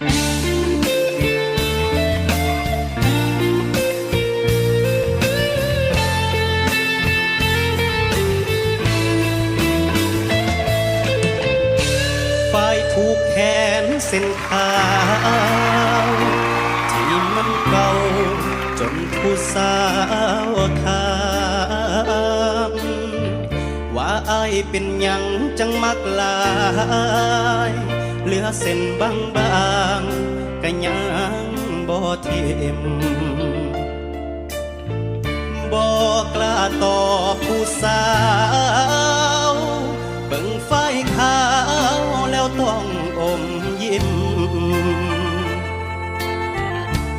ฝ่ายผูกแขนเส้นขาวที่มันเก่าจนผู้สาวถามว่าอายเป็นยังจังมักลาย เหลือเส้นบางบางๆก็ยังบ่เทียมบอกล้าตอบผู้สาวเบิ่งไฟขาวแล้วต้องอมยิ้ม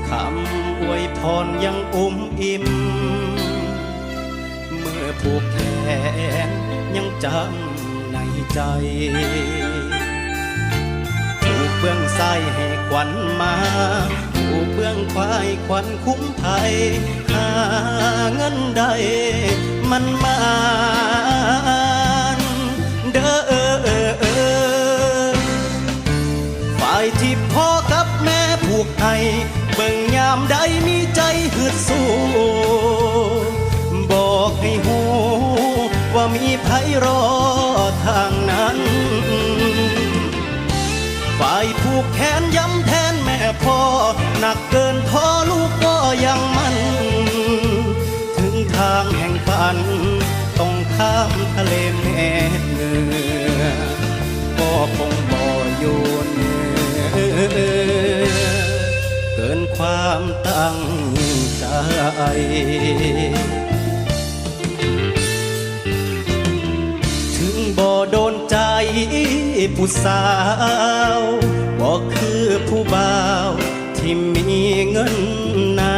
คำอวยพรยังอุ้มอิ่ม เมื่อผูกแขนยังจำในใจ เบื้องซ้ายให้ขวัญมาถูกเบื้องขวาให้ขวัญคุ้มภัยหาเงินได้มันมานเด้อเออเออเออฝ่ายที่พ่อกับแม่ผูกให้เบิ่งยามใดมีใจฮึดสู้บอกให้หูว่ามีไผรอ แขนย้ำแทนแม่พ่อหนักเกินท้อลูกก็ยังมัน ถึงทางแห่งฝัน ต้องข้ามทะเลเม็ดเหนือก็คงบ่อยู่เหนือเกินความตั้งใจถึงบ่โดนใจผู้สาว บ่คือผู้บ่าว ที่มีเงินนา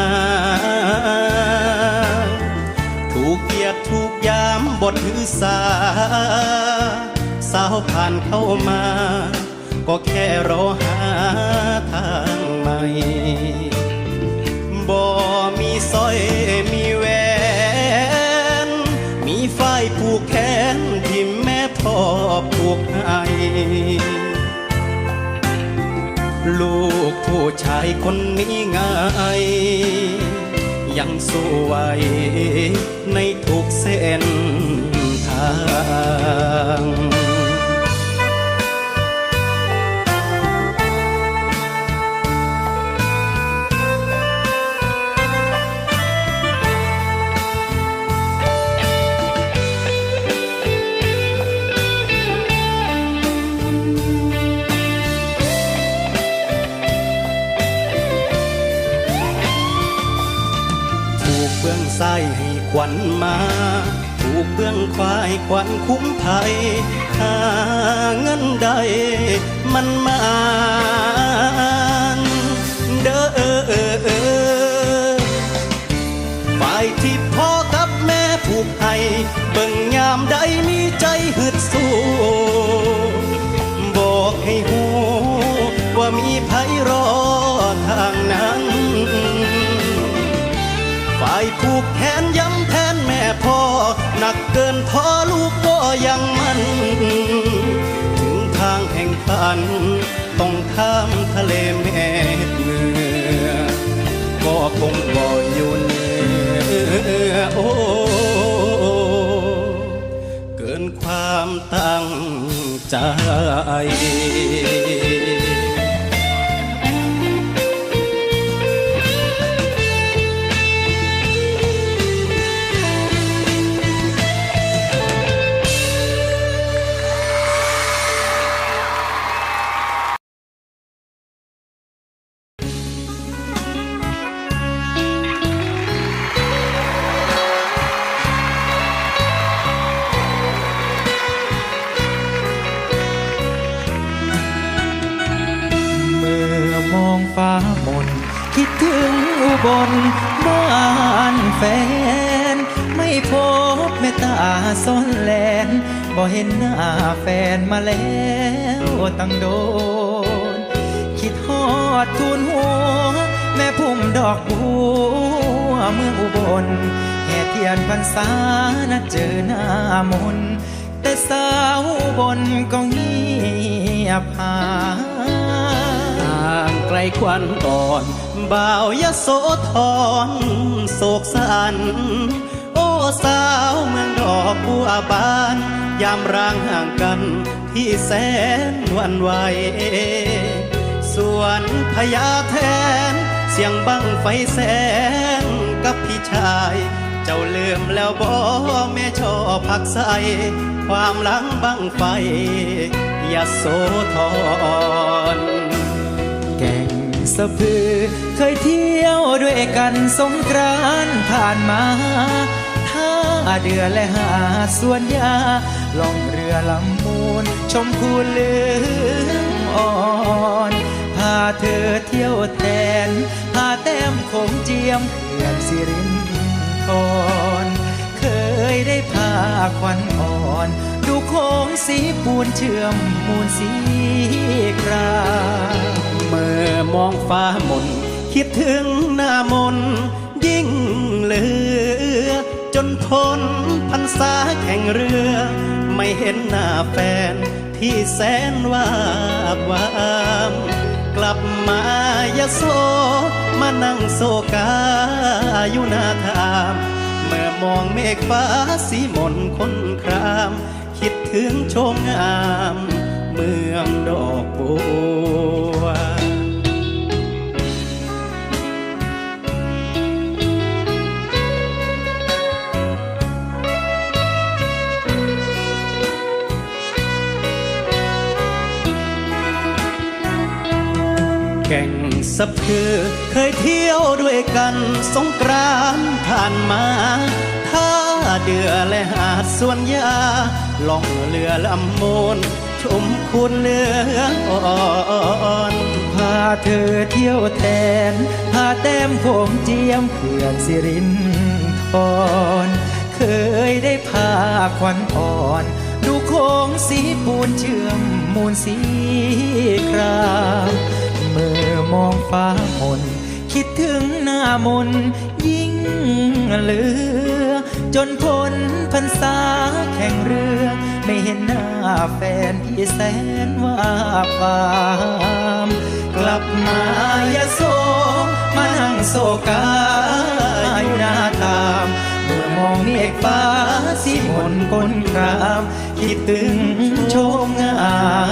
ถูกเกียดถูกยามบทถือสา สาวผ่านเข้ามา ก็แค่รอหาทางใหม่บ่มีสร้อยมีแหวนมีฝ้ายผูกแขนที่แม่พ่อผูกให้ ลูกผู้ชายคนนี้ไงยังสู้ไหวในทุกเส้น วันมาถูกเบื้องควายควันคุ้มภัยหาเงินได้มันมา นักเกินท้อลูกก็ยังมันถึงทางแห่งฝันต้องข้ามทะเลแม่เหนือก็คงบ่อยู่เหนือโอ้เกินความตั้งใจ อมองฟ้ามนคิดถึงอุบลบ้านแฟน ไม่พบแม่ตาซ่อนแลนบ่เห็นหน้าแฟนมาแล้วตั้งโดน คิดฮอดทูนหัว แม่พุ่มดอกบัวเมืองอุบลแห่เทียนพรรษานัดเจอหน้ามนแต่สาวอุบนก็เงียบหายางไกลควันอ่อนบ่าวยโสธรโศกสัน โอ้สาวเมืองดอกบัวบาน ยามร่างห่างกันที่แสนวันไหวส่วนพญาแทน เสียงบังไฟแสนกับพี่ชาย เจ้าลืมแล้วบ่แม่ชอบผักใสความหลังบังไฟยาโสธร สะพือเคยเที่ยวด้วยกันสงกรานผ่านมาท่าเดือและหาดสวนยาล่องเรือลำมูล ชมคูเลืองอ่อนพาเธอเที่ยวแทนพาแต้มโขงเจียมเขื่อนสิรินทรเคยได้พาควันอ่อนดูโค้งสีปูนเชื่อมมูลสีครา เมื่อมองฟ้ามน คิดถึงหน้ามน ยิ่งเหลือ จนพ้นพรรษาแข่งเรือ ไม่เห็นหน้าแฟนที่แสนว่าวามกลับมายาโซ มานั่งโซกาอยู่หน้าทามเมื่อมองเมฆฟ้าสีมนคนคราม คิดถึงชมงาม เมืองดอกบัว แก่งสะพือเคยเที่ยวด้วยกันสงกรานผ่านมาท่าเดือและหาดสวนยาล่องเรือลำมูลชมคุณเลืออ่อนพาเธอเที่ยวแทน พาแต้มโขงเจียมเขื่อนสิรินทรเคยได้พาควันอ่อน ดูโค้งสีปูนเชื่อมมูลสีคราม มื่อมองฟ้ามน คิดถึงหน้ามน ยิ่งเหลือ จนพ้นพรรษาแข่งเรือ ไม่เห็นหน้าแฟนที่แสนว่าฟามกลับมายาโซมานั่งโศกาอยู่หน้าตามเมื่อมองเมฆฟ้าสีมนกลคราม คิดถึงโชมงาม